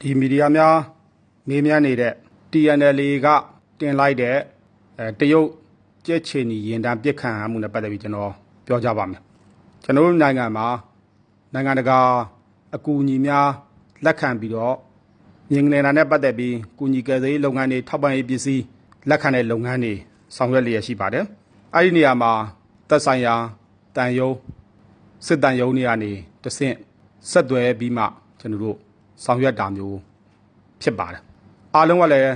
ဒီမီဒီယာများမေးမြန်းနေတဲ့ TNL ကတင်လိုက်တဲ့အဲတရုတ်ကြက်ချီနီရင်တန်းပြစ်ခံရမှုနဲ့ပတ်သက်ပြီးကျွန်တော်ပြောကြပါမယ်ကျွန်တော်တို့နိုင်ငံမှာနိုင်ငံတကာအကူအညီများလက်ခံပြီးတော့မြင်နေတာနဲ့ပတ်သက်ပြီးကူညီကယ်ဆယ်ရေးလုပ်ငန်းတွေထောက်ပံ့ရေးပစ္စည်းလက်ခံတဲ့လုပ်ငန်းတွေဆောင်ရွက်လျက်ရှိပါတယ်အဲ့ဒီနေရာမှာသက်ဆိုင်ရာတန်ယုံစစ်တန်ယုံတွေကနေတဆင့်ဆက်သွယ်ပြီးမှကျွန်တော်တို့ ဆောင်ရွက်တာမျိုးဖြစ်ပါတယ်အားလုံးကလည်း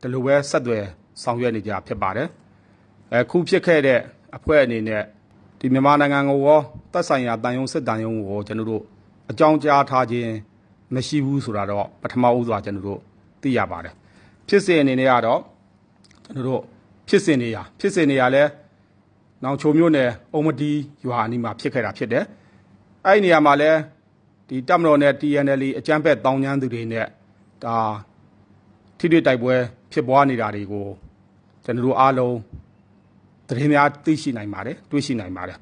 ဒီလိုပဲဆက်သွယ်ဆောင်ရွက်နေကြဖြစ်ပါတယ်အခုဖြစ်ခဲ့တဲ့အဖွဲ့အနေနဲ့ဒီမြန်မာနိုင်ငံကိုရောသက်ဆိုင်ရာတန်ယုံစစ်တန်ယုံကိုကျွန်တော်တို့အကြောင်းကြားထားခြင်းမရှိဘူးဆိုတာတော့ပထမဦးစွာကျွန်တော်တို့သိရပါတယ်ဖြစ်စဉ်အနေနဲ့ကတော့ကျွန်တော်တို့ဖြစ်စဉ်နေရဖြစ်စဉ်နေရလဲနောင်ချိုမျိုးနယ်အုံမတီရွာအနီးမှာဖြစ်ခဲ့တာဖြစ်တယ်အဲ့ဒီနေရာမှာလဲ ဒီတပ်မတော်နဲ့ TNL အကြမ်းဖက်တောင်းကျမ်းသူတွေနဲ့ဒါထိတွေ့တိုက်ပွဲဖြစ်ပွားနေတာတွေကိုကျွန်တော်တို့အားလုံးသတင်းများသိရှိနိုင်ပါတယ်တွေ့ရှိနိုင်ပါတယ်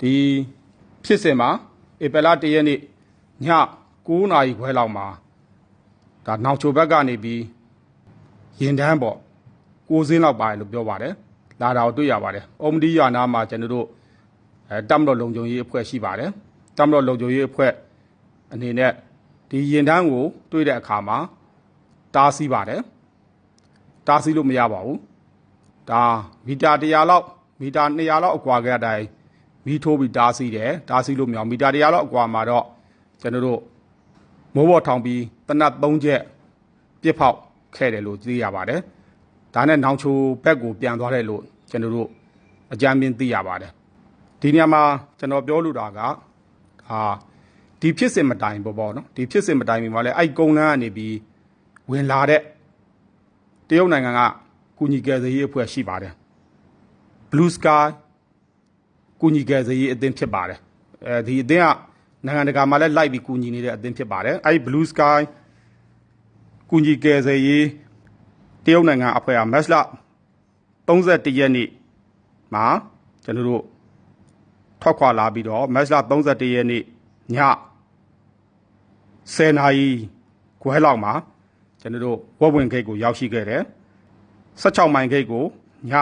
ဒီဖြစ်စဉ်မှာဧပြီလ၁ရက်နေ့ည9နာရီခွဲလောက်မှာဒါနောက်ချိုဘက်ကနေပြီးရင်တန်းပေါ့9စင်းလောက်ပါတယ်လို့ပြောပါတယ်လာတာကိုတွေ့ရပါတယ်အုံမဒီရွာနာမှာကျွန်တော်တို့အဲတမ်တော်လုံခြုံရေးအဖွဲ့ရှိပါတယ်တမ်တော်လုံခြုံရေးအဖွဲ့ အနေနဲ့ဒီရင်တန်းကို တွေ့တဲ့အခါမှာတားဆီးပါတယ်တားဆီးလို့မရပါဘူးဒါမီတာ100လောက်မီတာ200လောက်အကွာကအတိုင်းမီးထိုးပြီးတားဆီးတယ်တားဆီးလို့မရအောင်မီတာ100လောက်အကွာမှာတော့ကျွန်တော်တို့မိုးဘော်ထောင်ပြီးတနတ်3ချက်ပြစ်ဖောက်ခဲ့တယ်လို့သိရပါတယ်ဒါနဲ့နောင်ချိုဘက်ကိုပြန်သွားတယ်လို့ကျွန်တော်တို့အကြမ်းမြင်သိရပါတယ်ဒီနေရာမှာကျွန်တော်ပြောလိုတာကဟာ ဒီဖြစ်စဉ်မတိုင်ပေါ့ပေါ့နော်ဒီဖြစ်စဉ်မတိုင်မီမှာလဲအဲ့ကုန်းလန်းကနေပြီးဝင်လာတဲ့တရုတ်နိုင်ငံကကုညီကယ်ဆယ်ရေးအဖွဲ့ရှိပါတယ် Blue Sky ကုညီကယ်ဆယ်ရေးအသင်းဖြစ်ပါတယ်အဲဒီအသင်းကနိုင်ငံတကာမှာလည်းလိုက်ပြီးကုညီနေတဲ့အသင်းဖြစ်ပါတယ်အဲဒီ Blue Sky ကုညီကယ်ဆယ်ရေးတရုတ်နိုင်ငံအဖွဲ့ကမက်စလာ31ရက်နေ့မှာကျွန်တော်တို့ထွက်ခွာလာပြီးတော့မက်စလာ31ရက်နေ့ည 10နာရီခွဲလောက်မှာကျွန်တော်တို့ဝက်ဝင်ဂိတ်ကိုရောက်ရှိခဲ့တယ်16မိုင်ဂိတ်ကိုည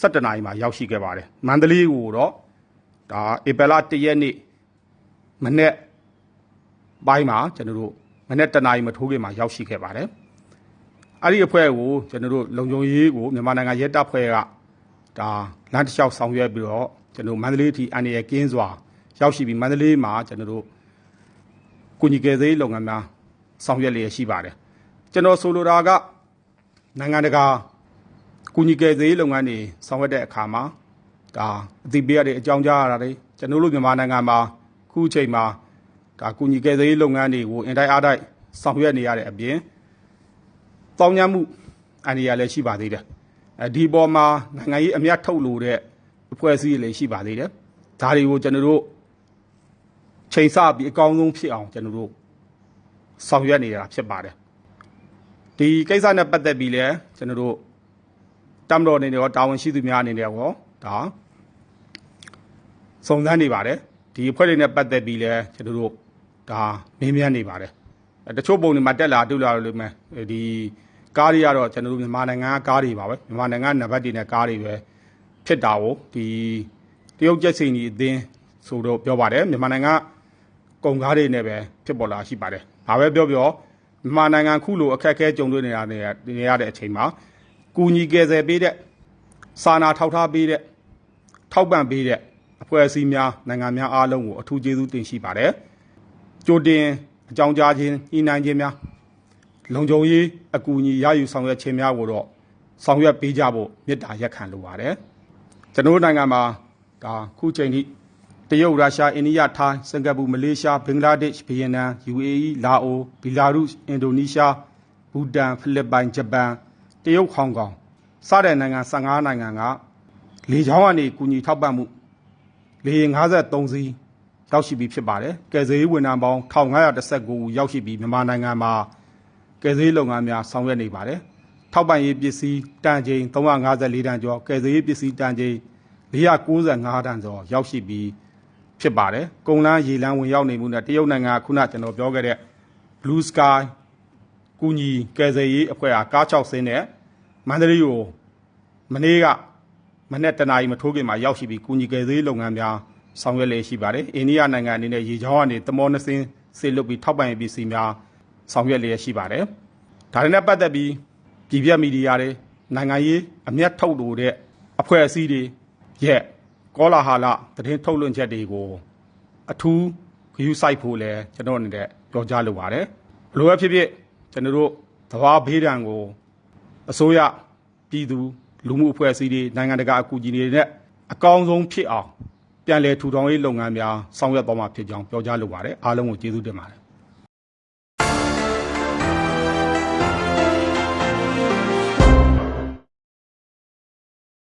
17နာရီမှာရောက်ရှိခဲ့ပါတယ်မန္တလေးကိုတော့ဒါဧပြီလ1ရက်နေ့မနေ့ပိုင်းမှာကျွန်တော်တို့မနေ့တနာရီမထိုးခင်မှာရောက်ရှိခဲ့ပါတယ်အဲ့ဒီအဖွဲ့ကိုကျွန်တော်တို့လုံခြုံရေးကိုမြန်မာနိုင်ငံရဲတပ်ဖွဲ့ကဒါလမ်းတစ်လျှောက်ဆောင်ရွက်ပြီးတော့ကျွန်တော်မန္တလေးအထိအန်ရကင်းစွာရောက်ရှိပြီးမန္တလေးမှာကျွန်တော်တို့ ကုညီကယ်ဆယ်ရေးလုပ်ငန်းများဆောင်ရွက်လျက်ရှိပါတယ်ကျွန်တော်ဆိုလိုတာကနိုင်ငံတကာကုညီကယ်ဆယ်ရေးလုပ်ငန်းတွေဆောင်ရွက်တဲ့အခါမှာဒါအသိပေးရတဲ့အကြောင်းကြားရတာတွေကျွန်တော်တို့မြန်မာနိုင်ငံမှာခုအချိန်မှာဒါကုညီကယ်ဆယ်ရေးလုပ်ငန်းတွေကိုအင်တိုင်းအားတိုင်းဆောင်ရွက်နေရတဲ့အပြင်တောင်းညမှုအန္တရာယ်လည်းရှိပါသေးတယ်အဲဒီပေါ်မှာနိုင်ငံရေးအမျက်ထုတ်လို့တဲ့အဖွဲ့အစည်းတွေလည်းရှိပါသေးတယ်ဒါတွေကိုကျွန်တော်တို့ ချိန်ဆပြီးအကောင်းဆုံးဖြစ်အောင်ကျွန်တော်တို့ဆောင်ရွက်နေတာဖြစ်ပါတယ်ဒီကိစ္စနဲ့ပတ်သက်ပြီးလဲကျွန်တော်တို့တမ်တော်အနေနဲ့ရောတာဝန်ရှိသူများအနေနဲ့ရောဒါစုံစမ်းနေပါတယ်ဒီအဖွဲ့တွေနဲ့ပတ်သက်ပြီးလဲကျွန်တော်တို့ဒါမင်းမြန်းနေပါတယ်တချို့ပုံတွေမှာတက်လာတွေ့လာလို့မယ်ဒီကားတွေကတော့ကျွန်တော်တို့မြန်မာနိုင်ငံကားတွေပါပဲမြန်မာနိုင်ငံနံပါတ်တွေနဲ့ကားတွေပဲဖြစ်တာကိုဒီတရုတ်ကျက်စိန်ကြီးအသင်းဆိုတော့ပြောပါတယ်မြန်မာနိုင်ငံကု န်ကားတွေနဲ့ပဲဖြစ်ပေါ်လာရှိပါတယ်။ဒါပဲပြောပြောမြန်မာနိုင်ငံခုလိုအခက်အခဲကြုံတွေ့နေတာနေရတဲ့အချိန်မှာကူညီကယ်ဆယ်ပေးတဲ့စာနာထောက်ထားပေးတဲ့ထောက်ပံ့ပေးတဲ့အဖွဲ့အစည်းများနိုင်ငံများအားလုံးကိုအထူးကျေးဇူးတင်ရှိပါတယ်။ကြိုတင်အကြောင်းကြားခြင်းဤနိုင်ခြင်းများလုံခြုံရေးအကူအညီရယူဆောင်ရွက်ခြင်းများကိုတော့ဆောင်ရွက်ပေးကြဖို့မေတ္တာရက်ခံလိုပါတယ်။ကျွန်တော်နိုင်ငံမှာဒါခုချိန်ထိ တရုတ်ရုရှားအိန္ဒိယထိုင်းစင်ကာပူမလေးရှားဘင်္ဂလားဒေ့ရှ်ဗီယက်နမ် UAE လာအိုဘီလာရုစ်အင်ဒိုနီးရှားဘူတန်ဖိလစ်ပိုင်ဂျပန်တရုတ်ဟောင်ကောင်စတဲ့နိုင်ငံ15နိုင်ငံကလေကြောင်းကနေကူညီထောက်ပံ့မှုလေယာဉ်53စီးရောက်ရှိပြီးဖြစ်ပါတယ်ကယ်ဆယ်ရေးဝန်ထမ်းပေါင်း1519ဦးရောက်ရှိပြီးမြန်မာနိုင်ငံမှာကယ်ဆယ်ရေးလုပ်ငန်းများဆောင်ရွက်နေပါတယ်ထောက်ပံ့ရေးပစ္စည်းတန်ချိန်354တန်ကျော်ကယ်ဆယ်ရေးပစ္စည်းတန်ချိန်495တန်ကျော်ရောက်ရှိပြီး ဖြစ်ပါတယ်။ကုန်းလန်းရေလန်းဝင်ရောက်နေမှုနဲ့တရုတ်နိုင်ငံခုနကျွန်တော်ပြောခဲ့တဲ့ Blue Sky ကူညီကယ်ဆယ်ရေးအဖွဲ့ဟာကား6ဆင်းနဲ့မန္တလေးကိုမနေ့ကမနေ့တနာရီမထိုးခင်မှာရောက်ရှိပြီးကူညီကယ်ဆယ်ရေးလုပ်ငန်းများဆောင်ရွက်လည်ရှိပါတယ်အိန္ဒိယနိုင်ငံအနေနဲ့ရေချောင်းကနေတမောနှစင်းဆေလွတ်ပြီးထောက်ပံ့ရေးပစ္စည်းများဆောင်ရွက်လည်ရှိပါတယ်ဒါတွေနဲ့ပတ်သက်ပြီးပြည်ပြမီဒီယာတွေနိုင်ငံရေးအမျက်ထုတ်လို့တဲ့အဖွဲ့အစည်းတွေရဲ့ ကောလာဟာလသတင်းထုတ်လွှင့်ချက်တွေကိုအထူးဂရုစိုက်ဖို့လည်းကျွန်တော်အနေနဲ့ပြောကြားလိုပါတယ်ဘလို့ပဲဖြစ်ဖြစ်ကျွန်တော်တို့သဘာဝဘေးဒဏ်ကိုအစိုးရပြည်သူလူမှုအဖွဲ့အစည်းတွေနိုင်ငံတကာအကူအညီတွေနဲ့အကောင်းဆုံးဖြစ်အောင်ပြန်လည်ထူထောင်ရေးလုပ်ငန်းများဆောင်ရွက်သွားမှာဖြစ်ကြောင်းပြောကြားလိုပါတယ်အားလုံးကိုကျေးဇူးတင်ပါတယ်